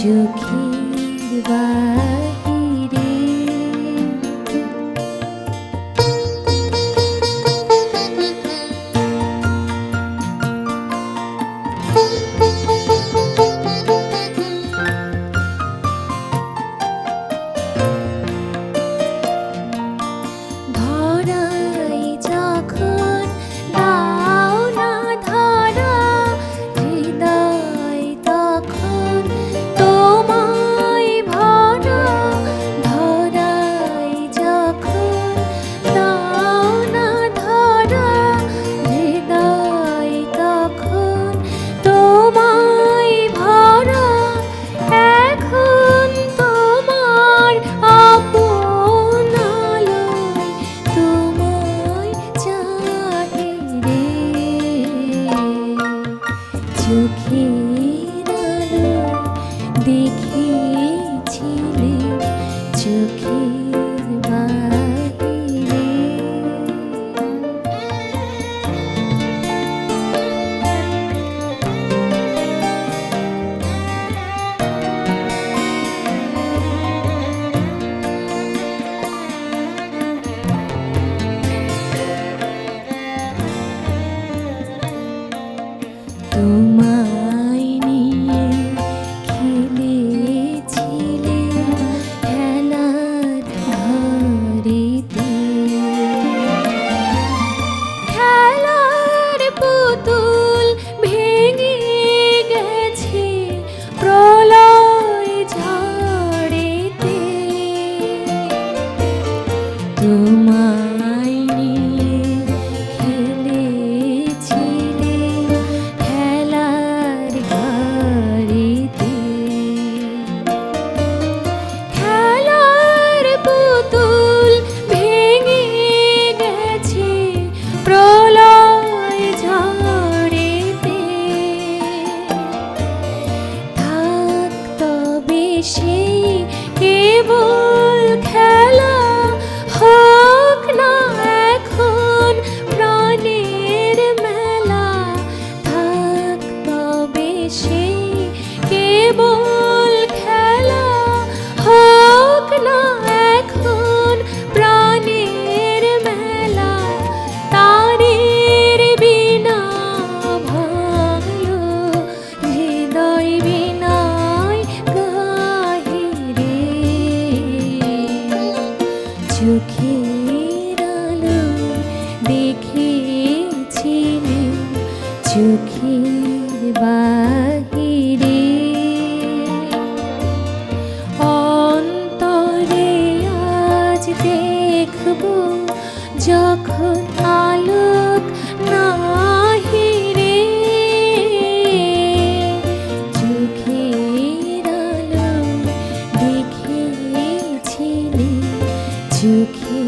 to keep by. তোমায় নিয়ে খেলার খেলার পুতুল ভেঙে গেছে ঝড়েতে। তোমার সেই কেবল চোখের বাহিরে অন্তরে আজ দেখব যখন আলোক নাহি রে। চোখের আলো দেখেছিলে চোখে